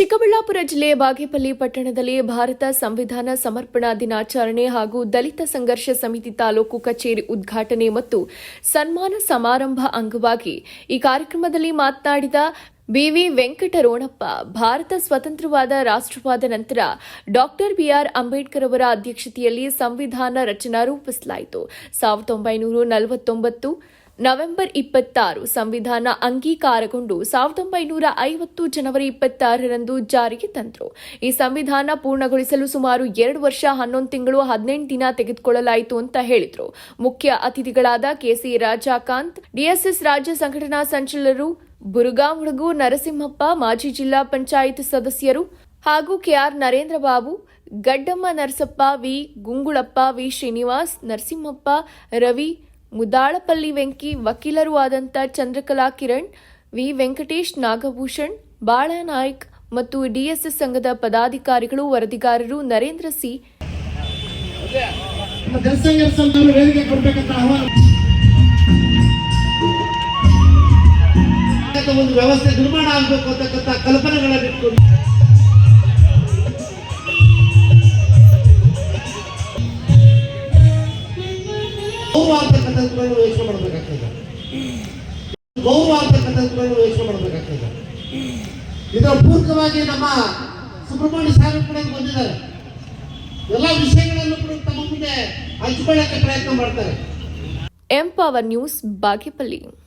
ಚಿಕ್ಕಬಳ್ಳಾಪುರ ಜಿಲ್ಲೆಯ ಬಾಗೇಪಲ್ಲಿ ಪಟ್ಟಣದಲ್ಲಿ ಭಾರತ ಸಂವಿಧಾನ ಸಮರ್ಪಣಾ ದಿನಾಚರಣೆ ಹಾಗೂ ದಲಿತ ಸಂಘರ್ಷ ಸಮಿತಿ ತಾಲೂಕು ಕಚೇರಿ ಉದ್ಘಾಟನೆ ಮತ್ತು ಸನ್ಮಾನ ಸಮಾರಂಭ ಅಂಗವಾಗಿ ಈ ಕಾರ್ಯಕ್ರಮದಲ್ಲಿ ಮಾತನಾಡಿದ ಬಿವಿ ವೆಂಕಟರೋಣಪ್ಪ, ಭಾರತ ಸ್ವತಂತ್ರವಾದ ರಾಷ್ಟ್ರವಾದ ನಂತರ ಡಾಕ್ಟರ್ ಬಿಆರ್ ಅಂಬೇಡ್ಕರ್ ಅವರ ಅಧ್ಯಕ್ಷತೆಯಲ್ಲಿ ಸಂವಿಧಾನ ರಚನಾ ರೂಪಿಸಲಾಯಿತು. ನವೆಂಬರ್ ಇಪ್ಪತ್ತಾರು ಸಂವಿಧಾನ ಅಂಗೀಕಾರಗೊಂಡು ಸಾವಿರದ ಒಂಬೈನೂರ ಐವತ್ತು ಜನವರಿ ಇಪ್ಪತ್ತಾರರಂದು ಜಾರಿಗೆ ತಂದರು. ಈ ಸಂವಿಧಾನ ಪೂರ್ಣಗೊಳಿಸಲು ಸುಮಾರು ಎರಡು ವರ್ಷ ಹನ್ನೊಂದು ತಿಂಗಳು ಹದಿನೆಂಟು ದಿನ ತೆಗೆದುಕೊಳ್ಳಲಾಯಿತು ಅಂತ ಹೇಳಿದರು. ಮುಖ್ಯ ಅತಿಥಿಗಳಾದ ಕೆಸಿ ರಾಜಾಕಾಂತ್ ಡಿಎಸ್ಎಸ್ ರಾಜ್ಯ ಸಂಘಟನಾ ಸಂಚಲನರು ಬುರುಗಾಮುಡುಗು ನರಸಿಂಹಪ್ಪ, ಮಾಜಿ ಜಿಲ್ಲಾ ಪಂಚಾಯತ್ ಸದಸ್ಯರು ಹಾಗೂ KR Narendra Babu Gaddamma Narasappa, V Gungulappa, V Srinivas, Narasimhappa, Ravi Mudalapalli Venki ವಕೀಲರು ಆದಂಥ ಚಂದ್ರಕಲಾ ಕಿರಣ್, ವಿ. ವೆಂಕಟೇಶ್ ನಾಗಭೂಷಣ್ ಬಾಳನಾಯ್ಕ್ ಮತ್ತು ಡಿಎಸ್ಎಸ್ ಸಂಘದ ಪದಾಧಿಕಾರಿಗಳು, ವರದಿಗಾರರು ನರೇಂದ್ರ ಸಿ. ಒಂದು ವ್ಯವಸ್ಥೆ ನಿರ್ಮಾಣ ಆಗಬೇಕು ಅಂತಕ್ಕಂಥ ಕಲ್ಪನೆಗಳನ್ನ ಗೌರವ ಅಂತಕ್ಕಂಥದ್ದು ಯೋಚನೆ ಮಾಡಬೇಕಾಗ್ತದೆ. ಗೌರವ ಅಂತಕ್ಕಂಥದ್ದು ಯೋಚನೆ ಮಾಡಬೇಕಾಗ್ತದೆ. ಇದರ ಪೂರ್ವಕವಾಗಿ ನಮ್ಮ ಸುಬ್ರಹ್ಮಣ್ಯ ಸಾಹೇಬ್ ಕೂಡ ಬಂದಿದ್ದಾರೆ. ಎಲ್ಲ ವಿಷಯಗಳನ್ನು ಕೂಡ ತಮ್ಮ ಮುಂದೆ ಹಂಚಿಕೊಳ್ಳಕ್ಕೆ ಪ್ರಯತ್ನ ಮಾಡ್ತಾರೆ. Empower news Bagepalli